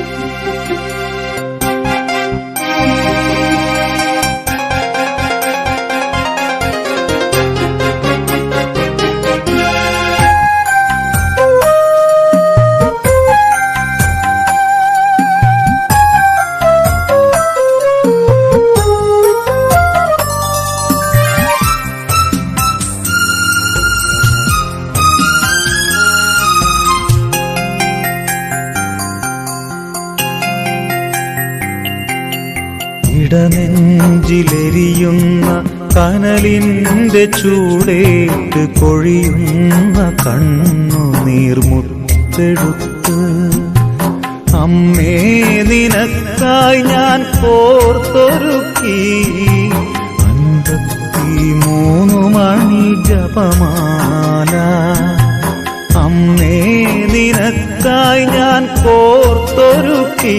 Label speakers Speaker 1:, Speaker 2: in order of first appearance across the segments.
Speaker 1: 嗯。ഇടനെഞ്ചിലെരിയുന്ന കനലിന്റെ ചൂടേറ്റ് കൊഴിയുന്ന കണ്ണു നീർമുത്തെടുത്ത് അമ്മേ നിനക്കായി ഞാൻ പോർത്തൊരുക്കി അൻപത്തി മൂന്നു മണി ജപമാല. അമ്മേ നിനക്കായി ഞാൻ കോർത്തൊരുക്കി.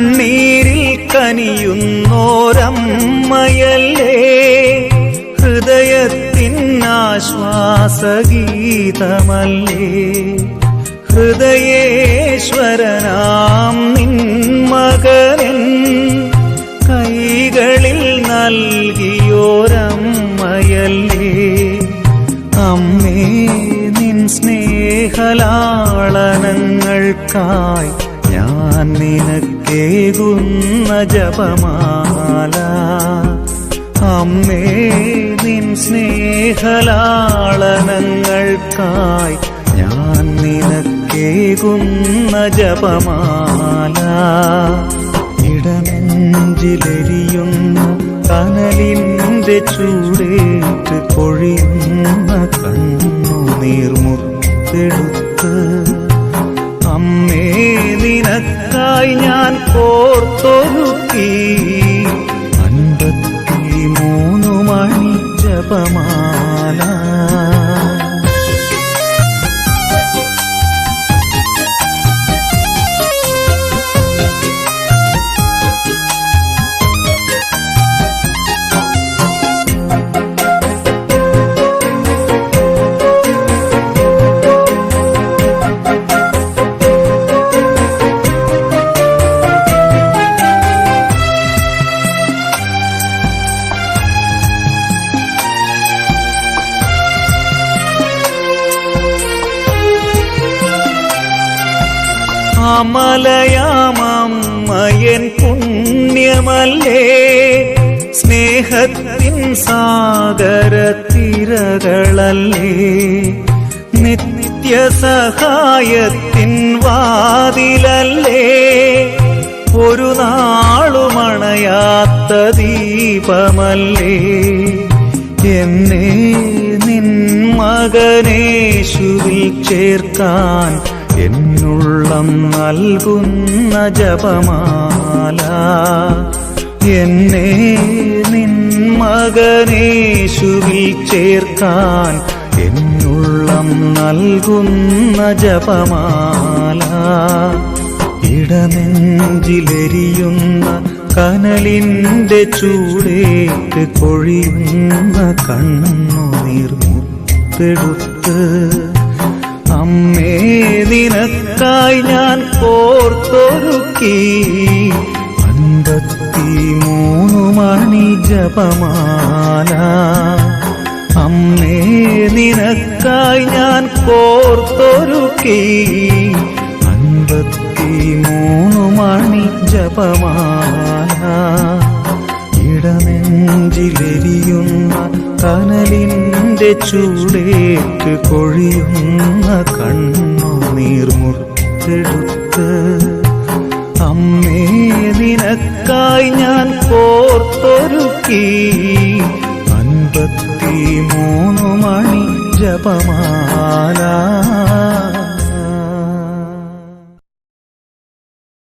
Speaker 1: കണ്ണീരിൽ കനിയുന്നോരമ്മയല്ലേ? ഹൃദയത്തിൻ ആശ്വാസഗീതമല്ലേ? ഹൃദയേശ്വരനാം നിൻ മകനൻ കൈകളിൽ നൽകിയോരമ്മയല്ലേ? അമ്മേ നിൻ സ്നേഹലാളനങ്ങൾക്കായി ഞാൻ നിനക്കേകുന്ന ജപമാല. അമ്മേ നിൻ സ്നേഹലാളനങ്ങൾക്കായി ഞാൻ നിനക്കേകുന്ന ജപമാല. ഇടനെഞ്ചിലെരിയുന്ന കനലിന്റെ ചൂടേറ്റ് കൊഴിയുന്ന കണ്ണു ജപമാല അമലയാമമ്മയൻ പുണ്യമല്ലേ? സ്നേഹത്തിൻ സാഗര തിരകളല്ലേ നിത്യസഹായത്തിൻ വാതിലല്ലേ? ഒരു നാളുമണയാത്ത ദീപമല്ലേ? എന്നെ നിൻ മകനേശുവിൽ ചേർക്കാൻ എന്നുള്ളം നൽകുന്ന ജപമാല. എന്നെ നിൻ മകനേശുവിൽ ചേർക്കാൻ എന്നുള്ളം നൽകുന്ന ജപമാല. ഇടനെഞ്ചിലെരിയുന്ന കനലിന്റെ ചൂടേറ്റ് കൊഴിയുന്ന കണ്ണു നീർമുത്തെടുത്ത് അമ്മേ നിനക്കായി ഞാൻ കോർത്തൊരുക്കി അൻപത്തി മൂന്നു മണി ജപമാല. അമ്മേ നിനക്കായി ഞാൻ കോർത്തൊരുക്കി അൻപത്തിമൂന്ന് മണി ജപമാല. ഇടനെഞ്ചിലെരിയുന്ന കനലിന്റെ ചൂടേറ്റ് കൊഴിയുന്ന കണ്ണുനീർമുത്തെടുത്ത് അമ്മേ നിനക്കായി ഞാൻ കോർത്തൊരുക്കി. അൻപത്തിമൂന്ന് മണി ജപമാല.